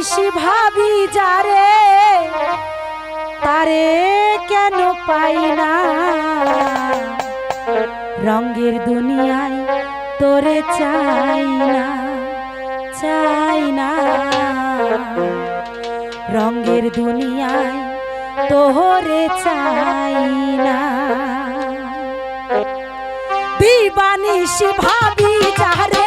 নিশি ভাবি যারে, তারে কেন পাই না? রঙ্গের দুনিয়ায় তোরে চাই না চাই না। রঙ্গের দুনিয়ায় তোরে চাই না। দিবানিশি ভাবি যারে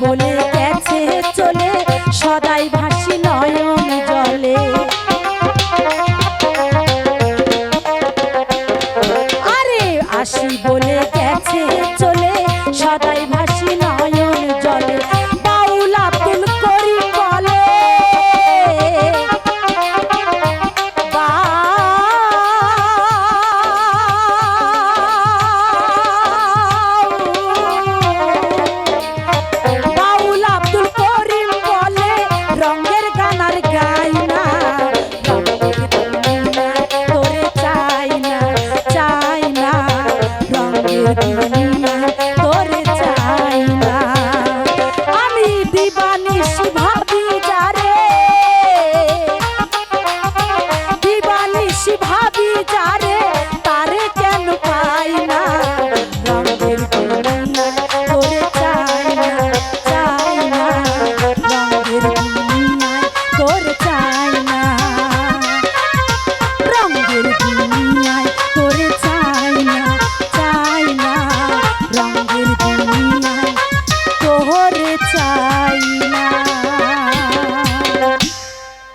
বলে গেছে চলে সদাই ভাসি নয়ন জলে। আরে আসি বলে গেছে চলে সদাই